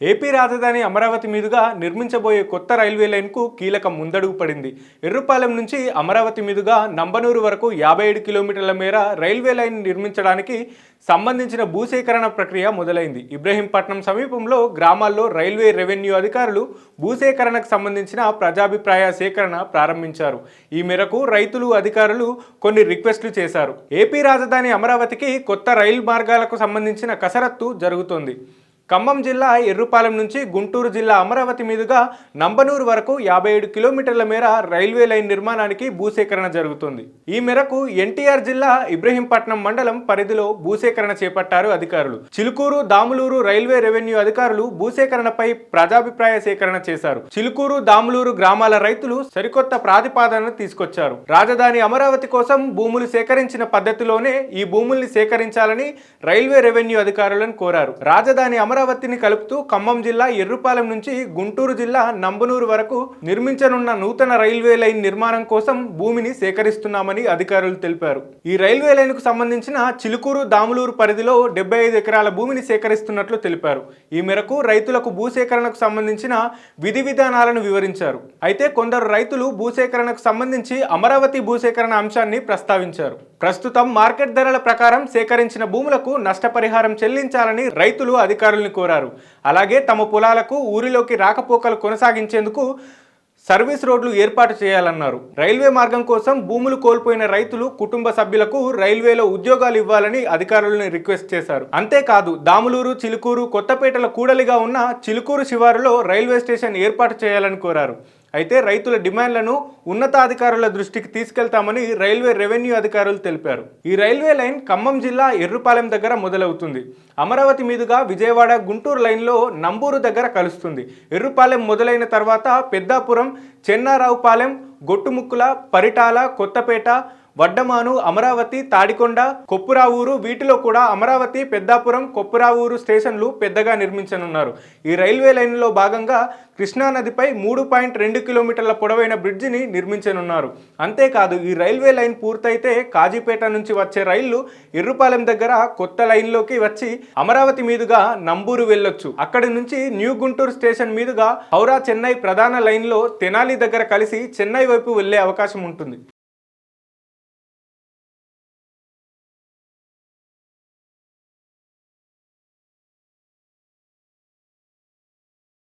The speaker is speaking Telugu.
ఏపీ రాజధాని అమరావతి మీదుగా నిర్మించబోయే కొత్త రైల్వే లైన్కు కీలక ముందడుగు పడింది. ఎర్రుపాలెం నుంచి అమరావతి మీదుగా నంబనూరు వరకు యాభై ఏడు కిలోమీటర్ల మేర రైల్వే లైన్ నిర్మించడానికి సంబంధించిన భూసేకరణ ప్రక్రియ మొదలైంది. ఇబ్రహీంపట్నం సమీపంలో గ్రామాల్లో రైల్వే రెవెన్యూ అధికారులు భూసేకరణకు సంబంధించిన ప్రజాభిప్రాయ సేకరణ ప్రారంభించారు. ఈ మేరకు రైతులు అధికారులు కొన్ని రిక్వెస్ట్లు చేశారు. ఏపీ రాజధాని అమరావతికి కొత్త రైలు మార్గాలకు సంబంధించిన కసరత్తు జరుగుతోంది. ఖమ్మం జిల్లా ఎర్రుపాలెం నుంచి గుంటూరు జిల్లా అమరావతి మీదుగా నంబనూరు వరకు యాభై ఏడు కిలోమీటర్ల మేర రైల్వే లైన్ నిర్మాణానికి భూసేకరణ జరుగుతుంది. ఈ మేరకు ఎన్టీఆర్ జిల్లా ఇబ్రహీంపట్నం మండలం పరిధిలో భూసేకరణ చేపట్టారు అధికారులు. చిలుకూరు దాములూరు రైల్వే రెవెన్యూ అధికారులు భూసేకరణపై ప్రజాభిప్రాయ సేకరణ చేశారు. చిలుకూరు దాములూరు గ్రామాల రైతులు సరికొత్త ప్రాతిపాదనను తీసుకొచ్చారు. రాజధాని అమరావతి కోసం భూములు సేకరించిన పద్ధతిలోనే ఈ భూముల్ని సేకరించాలని రైల్వే రెవెన్యూ అధికారులను కోరారు. రాజధాని అమరావతిని కలుపుతూ ఖమ్మం జిల్లా ఎర్రుపాలెం నుంచి గుంటూరు జిల్లా నంబనూరు వరకు నిర్మించనున్న నూతన రైల్వే లైన్ నిర్మాణం కోసం భూమిని సేకరిస్తున్నామని అధికారులు తెలిపారు. ఈ రైల్వే లైన్కు సంబంధించిన చిలుకూరు దాములూరు పరిధిలో డెబ్బై ఐదు ఎకరాల భూమిని సేకరిస్తున్నట్లు తెలిపారు. ఈ మేరకు రైతులకు భూసేకరణకు సంబంధించిన విధి విధానాలను వివరించారు. అయితే కొందరు రైతులు భూసేకరణకు సంబంధించి అమరావతి భూసేకరణ అంశాన్ని ప్రస్తావించారు. ప్రస్తుతం మార్కెట్ ధరల ప్రకారం సేకరించిన భూములకు నష్టపరిహారం చెల్లించాలని రైతులు అధికారులను కోరారు. అలాగే తమ పొలాలకు ఊరిలోకి రాకపోకలు కొనసాగించేందుకు సర్వీస్ రోడ్లు ఏర్పాటు చేయాలన్నారు. రైల్వే మార్గం కోసం భూములు కోల్పోయిన రైతులు కుటుంబ సభ్యులకు రైల్వేలో ఉద్యోగాలు ఇవ్వాలని అధికారులను రిక్వెస్ట్ చేశారు. అంతేకాదు దాములూరు చిలుకూరు కొత్తపేటల కూడలిగా ఉన్న చిలుకూరు శివారులో రైల్వే స్టేషన్ ఏర్పాటు చేయాలని కోరారు. అయితే రైతుల డిమాండ్లను ఉన్నతాధికారుల దృష్టికి తీసుకెళ్తామని రైల్వే రెవెన్యూ అధికారులు తెలిపారు. ఈ రైల్వే లైన్ ఖమ్మం జిల్లా ఎర్రుపాలెం దగ్గర మొదలవుతుంది. అమరావతి మీదుగా విజయవాడ గుంటూరు లైన్లో నంబూరు దగ్గర కలుస్తుంది. ఎర్రుపాలెం మొదలైన తర్వాత పెద్దాపురం చెన్నారావుపాలెం గొట్టుముక్కుల పరిటాల కొత్తపేట వడ్డమాను అమరావతి తాడికొండ కొప్పురావూరు వీటిలో కూడా అమరావతి పెద్దాపురం కొప్పురావూరు స్టేషన్లు పెద్దగా నిర్మించనున్నారు. ఈ రైల్వే లైన్లో భాగంగా కృష్ణానదిపై మూడు పాయింట్ రెండు కిలోమీటర్ల పొడవైన బ్రిడ్జిని నిర్మించనున్నారు. అంతేకాదు ఈ రైల్వే లైన్ పూర్తయితే కాజీపేట నుంచి వచ్చే రైళ్ళు ఎర్రుపాలెం దగ్గర కొత్త లైన్లోకి వచ్చి అమరావతి మీదుగా నంబూరు వెళ్ళొచ్చు. అక్కడి నుంచి న్యూ గుంటూరు స్టేషన్ మీదుగా హౌరా చెన్నై ప్రధాన లైన్లో తెనాలి దగ్గర కలిసి చెన్నై వైపు వెళ్ళే అవకాశం ఉంటుంది.